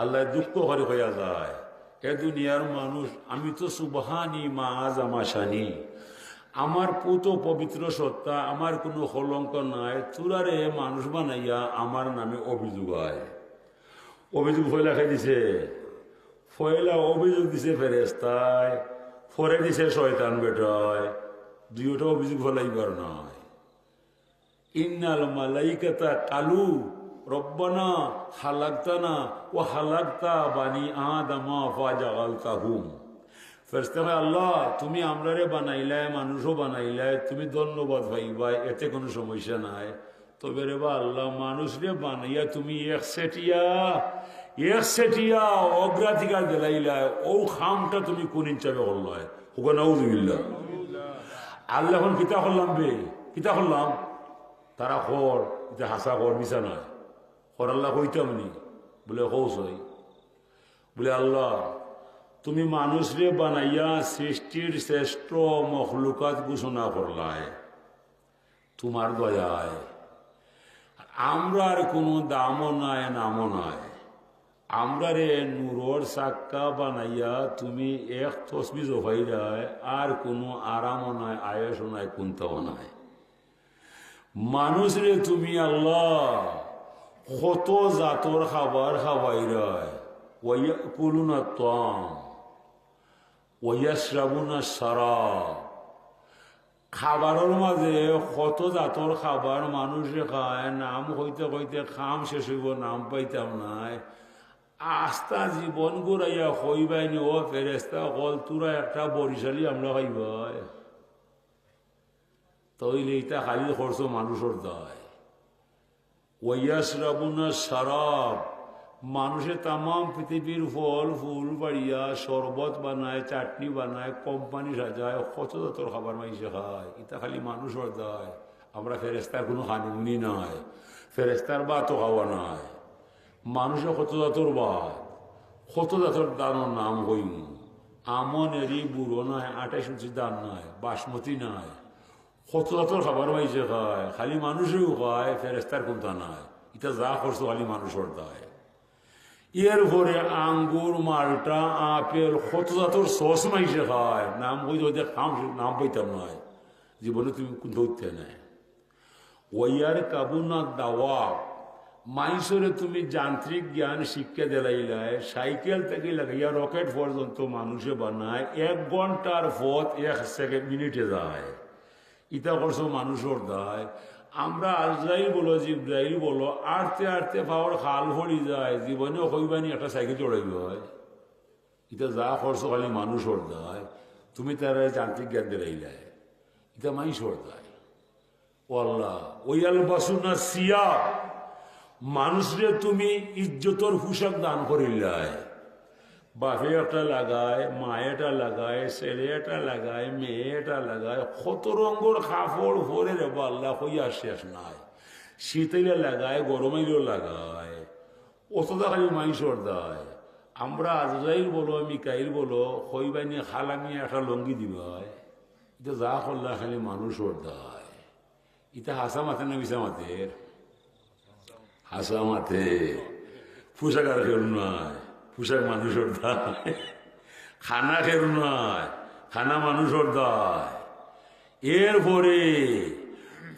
আল্লাহ দুঃখ করে হইয়া যায়। এ দুনিয়ার মানুষ, আমি তো সুবহানি মা জামাশানি আমার পুত পবিত্র সত্তা, আমার কোনো কলঙ্ক নাই। তুরারে মানুষ বানাইয়া আমার নামে অভিযোগ হয় অভিযোগ ফয়লা খাই দিছে। ফয়লা অভিযোগ দিছে ফেরেস্তায় ফরে দিছে শয়তান বেটায়। দুইটা অভিযোগ ফলাইবার নয় ইন্নাল মালাইকাতা কালু রব্বানা হালাক্তানা ও হালাক্তা বানি আদামা ফাজাগালতাহুম ফেরেশতা কয়, আল্লাহ তুমি আমরারে বানাইলাই মানুষও বানাইলাই তুমি ধন্যবাদ পাইবাই এতে কোনো সমস্যা নাই। তবে রে বা আল্লাহ মানুষরে বানাইয়া তুমি এক সেটিয়া এক সেটিয়া অগ্রাধিকার দিলাইলাই ও খামটা তুমি কোন হিসাবে করলাই। হুকা আল্লাহ এখন কিতা করলাম বে? কিতা করলাম? তারা খর এটা হাসা খর মিশা নয়। খর আল্লাহ কইতাম নি বলে কৌশ হই বলে, আল্লাহ, তুমি মানুষরে বানাইয়া সৃষ্টির শ্রেষ্ঠ মখলুকাত ঘোষণা করলায়। তোমার দয়ায়। আমরা আর কোনো দামও নাই, নামও নাই। আমরা রে নূরর সাক্কা বানাইয়া তুমি এক তসবি জফাই যায় আর কোনো আরামও নাই আয়সও নাই কোনটাও নাই। মানুষ রে তুমি আল্লাহ কত জাতর খাবার খাবাই রায়। ওয়া কুলুনা তাম সারাব খাবারের মাঝে কত জাতর খাবার মানুষে খায়, নাম হইতে হইতে খাম শেষ হইব, নাম পাইতাম নাই। আস্তা জীবন ঘুরাইয়া হইবাইনি ও ফেরেস্তা কল তুরা একটা বরিশালি আমরা খাইবাই তৈলে এটা খালি খরচ মানুষের দায়। ওয়াশরাবুনা সারাব মানুষে তাম পৃথিবীর ফল, ফুল, বাড়িয়া, শরবত বানায়, চাটনি বানায়, কোম্পানি সাজায় কত জাতর খাবার মাইসে খায়। এটা খালি মানুষের দায়। আমরা ফেরেস্তার কোনো হানুনি নাই। ফেরেস্তার বাতও খাওয়া নাই। মানুষে কত জাতর বাদ জাতর দানোর নাম হইম। আমন এরি বুড়ো নাই উঁচি দান নাই, বাসমতি নাই। জাতর খাবার মাইসে খায় খালি মানুষেও খায় ফেরেস্তার কোনটা নাই এটা যা করছ খালি মানুষের দায় এর পরে আঙ্গুর মালটা আপেল কত জাতর সস মাইসে খায় নাম হই হইতে খাম নাম পাইতাম নয় জীবনে তুমি ধরতে নাই ওয়ার কাবুনা দাওয়া মাইসরে তুমি যান্ত্রিক জ্ঞান শিক্ষা দিলাইলায় সাইকেল থেকে লাগাইয়া রকেট পর্যন্ত মানুষে বানায় এক ঘণ্টার পথ এক সেকেন্ড মিনিটে যায় ইটা করছ মানুষের দায় আমরা আজরাইল বলো, জিব্রাইল বলো, আড়তে আড়তে পাওয়ার খাল ভরি যায়, জীবনে কইবানি একটা সাইকেল চড়াইব হয়। এটা যা করছ খালি মানুষের দায় তুমি তার যান্ত্রিক জ্ঞান দিলাইলায় এটা মানুষের দায় ও আল্লাহ ওই আল বাসুনা সিয়া মানুষরে তুমি ইজ্জতর পোশাক দান করিলাই বাপে লাগায় মায়েটা লাগায়, ছেলেটা লাগায়, মেয়েটা লাগায় কত রঙর কাপড় ভরে রে আল্লাহ হইয়া শেষ নাই। শীতেলে লাগায় গরমাইলেও লাগায়। অতটা খালি মাইসর দায়। আমরা আজরাইল বলো, মিকাইল বলো হইবাইনি খালামি একটা লঙ্গি দিবাই এটা যা করলা খালি মানুষের দায়। এটা হাসা মাথে না মিশা মাথের হাসা মাথে পোশাক আর নয় পোশাক মানুষের দায়। খানা কেউ নয়, খানা মানুষের দায়। এরপরে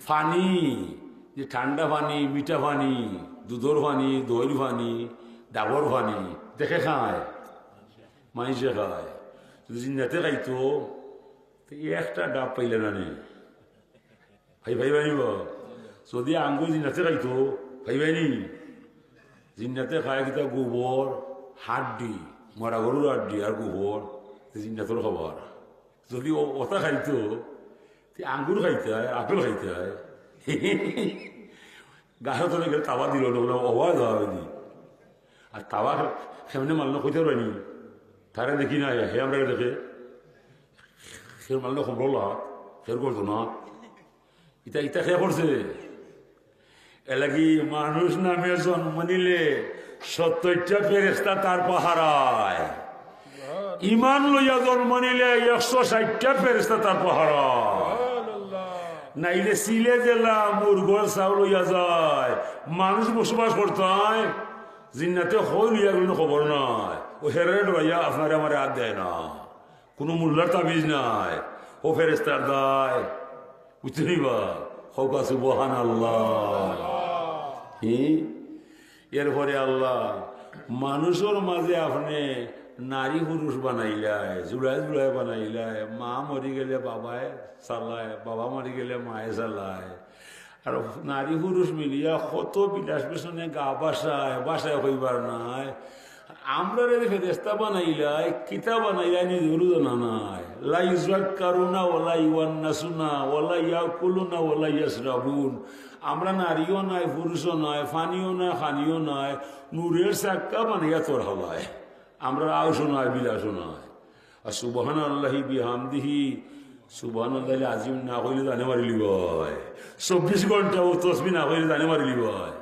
পানি যে ঠান্ডা পানি মিঠা পানি দুধর পানি দইর পানি ডাবর পানি দেখে খায়, মানুষে খায়। যদি নেতে খাইতো একটা ডাব পাইলে না নে। ভাই ভাই ভাইব যদি আঙ্গুল জিনাতে খাইতো, ভাই ভাইনি জিনাতে খায়, কিতা গোবর হাড্ডি মরা গরুর হাড্ডি আর গোবর জিনাতর খবর যদি ওটা খাইতো আঙ্গুর খাইতে হয়, আপেল খাইতে হয়। গাছের তলে গেলে তাওয়া দিল না অবাধ হবে নি? আর তাওয়া সেমনি মারলে কইতে পারিনি তারে দেখি না হে আমরা দেখে। সে মারলে খবর লাগ ফের করতো না ইটা ইটা খেয়ে করছে এলাকি মানুষ নামে জন্ম নিলে সত্তরটা ফেরেস্তা তার পাহারায় ইমান লইয়া জন্ম নিলে একশো ষাটটা ফেরেস্তা তার পাহারায় নাইলে সিলে জেলা মুরগর চাউল লইয়া যায়। মানুষ বসবাস করতে হয়। জিন্নাতে হইল ইয়া কোনো খবর নাই। ও হেরে ভাইয়া, আপনার আমার হাত দেয় না। কোনো মূল্যার তাবিজ নাই। ও ফেরেস্তার দায়। বুঝতে বা? হকা সুবহান আল্লাহ এরপরে আল্লাহ, মানুষের মাঝে আপনি নারী পুরুষ বানাইলাই জুড়াই জুড়াই বানাইলাই, মা মরি গেলে বাবায় চালায়, বাবা মরি গেলে মায়ে চালায়। আর নারী পুরুষ মিলিয়া কত বিলাস পেছনে গা বাসায় বাসায় হইবার নাই। আমরা ফেরেস্তা বানাইলাই কিতা বানাইলাই, নিজেরও জানা নাই। লাই ওলা ইওয়ান ওলা ইয়া ওলা ইয়াসরাবুন আমরা নারীও নাই, পুরুষও নাই, ফানিও নাই, খানিও নাই, নূরের চাক্কা বানাইয়া তোর হলায় আমরা আউসও নাই, বিলাসও নাই। আর সুবহান আল্লাহি বিহামদিহি সুবহান আল্লাহ আজিম না কইলে জানে মারিলি বয়। চব্বিশ ঘণ্টা ও তসবি না কইলে জানে মারিলি বয়।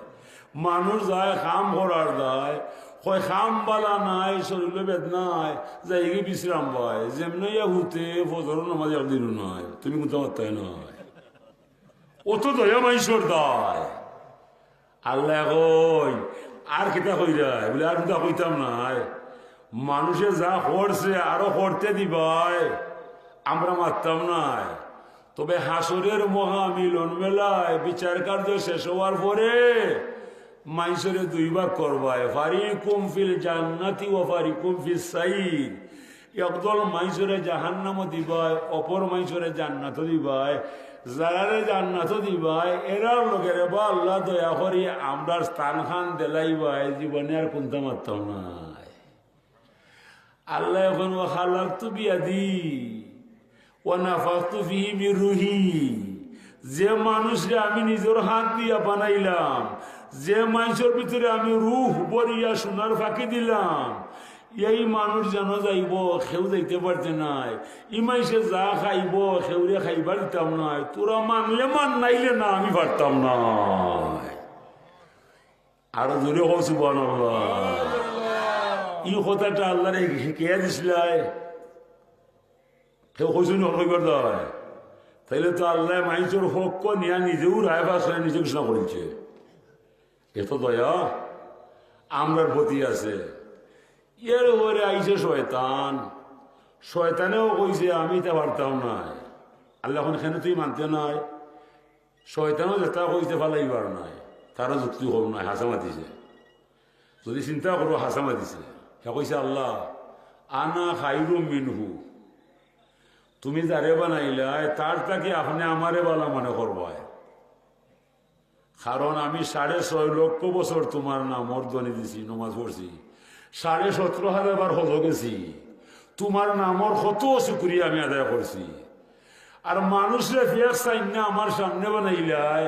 মানুষ যায় খাম করার দায় কয় খাম বালা নাই শরীরে বেদনাই যাই গিয়ে বিশ্রাম পায়। যেমনি হুতে ফজর নামাজ একদিনও নয় তুমি কোথাও মাত্তাই নয় ও তো দয়া মাইশোর দায়। আল্লাহ কই আর কিতা কই যায় বলে, আর কিতা কইতাম নাই। মানুষে যা করছে, আরও করতে দিবাই আমরা মারতাম নাই। তবে হাসরের মহামিলন মেলায় বিচার কার্য শেষ হওয়ার পরে মাইসরে দুই ভাগ করবায় ফারি কুমফিল জান্নাতি ও ফারি কুমফিল সাইদ একদল মাইসরে জাহান্নাম দিবায়, অপর মাইসরে জান্নাত দিবায়। যারারে জান্নাত দিবাই এরার লোকের বা আল্লাহ দয়া করি আমরার স্থান খান দেলাইবাই জীবনে আর কোনটা মারতাম নাই আল্লাহ এখন ও খালাক তু বিয়াদি ও নাফাস্তু ফিহি রুহি। যে মানুষকে আমি নিজের হাত দিয়া বানাইলাম যে মানুষের ভিতরে আমি রুহ বরিয়া সোনার ফাঁকি দিলাম, এই মানুষ যেন যাইব খেউ যাইতে পারতে নাই। ই মাইসে যা খাইব খেউরে খাইবার দিতাম নাই। তোরা মানলে মান নাইলে না, আমি পারতাম না। আরও জোরে বানাল্লাহ ই কথাটা আল্লাহরে শিখিয়ে দিছিলাই কেউ কৈছো নি হইবার দয়। তাইলে তো আল্লাহ মাইসের হক নিয়া নিজেও রায় ভাষায় নিজে ঘোষণা করেছে। এত দয়া? আমরার প্রতি আছে। এর উপরে আইছে শয়তান। শয়তানেও কইছে, আমি তা পারতাম নাই। আল্লাহ এখন এখানে তুই মানতে নাই? শয়তানও যেটা কইতে পালাইবার নাই। তারা যুক্তি হব নাই, হাসা মাতিছে। যদি চিন্তা করো, হাসা মাতিছে। সে কইছে আল্লাহ, আনা খাইরু মিনহু। তুমি যারে বানাইলাই তার তাকে আপনি আমারে বালা মনে করবায়। কারণ আমি সাড়ে ছয় লক্ষ বছর তোমার নাম অর্ধনি দিছি, নমাজ পড়ছি। সাড়ে সতেরো হাজার বার হজ গেছি। তোমার নামর কত শুক্রিয়া আমি আদায় করছি। আর মানুষরে ফের চাইন না আমার সামনে বানাইলাই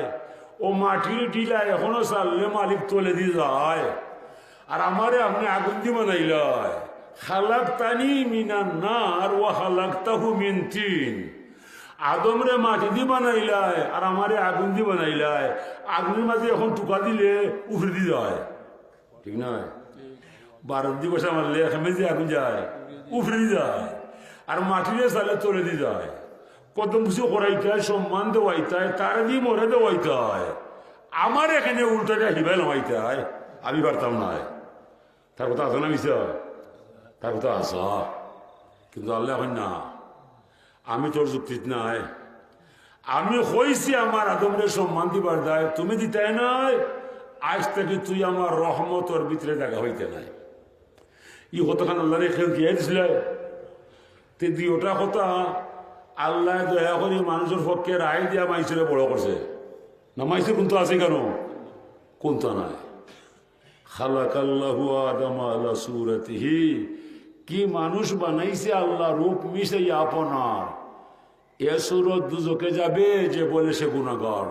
ও মাটির টিলা এখনও চাললে মালিক তোলে দিয়ে যায়। আর আমারে আপনি আগুন দিয়ে বানাইলাই খালাক তানি মিনান নার ও খালাক তাহু মিন তিন। আদমরে মাটি দিয়ে বানাইলাই আর আমারে আগুন দিয়ে বানাইলাই আগুনের মাঝে এখন টুকা দিলে উফরে দিয়ে যায়। ঠিক নয় বারো দিয়ে বসে মারলে এখানে দিয়ে আগুন যায়, উফরে দিয়ে যায়। আর মাটিরে চালে তোলে দিয়ে যায়। কদম কিছু করাইতে হয় সম্মান দেওয়াইতে হয় তার দিয়ে মরে দেওয়াইতে হয় আমার এখানে উল্টাটা হিবাই নামাইতে হয় আমি পারতাম না। তার কথা আছে না মিশা তার কথা আসা কিন্তু আল্লাহ এখন না। আমি তোর যুক্তিত নাই। আমি হইছি আমার আদমরে সম্মান দিবার দায়, তুমি দিতাই নাই। আজ থেকে তুই আমার রহমতর ভিতরে দেখা হইতে নাই। ই কতখান আল্লাহ রেখে দিয়ে দিছিল। তে দুইটা কথা, আল্লাহ দয়া করে মানুষের পক্ষে রায় দিয়া মাইসরে বড় করছে। না মাইসে কোনটা আছে কেন? কোনটা নাই। খালাকাল্লাহু আদম আলা সুরতিহি। কি মানুষ বানাইছে আল্লাহ রূপ মিশে আপনার? এ সুরত দুজকে যাবে যে বলে সে গুণাগর।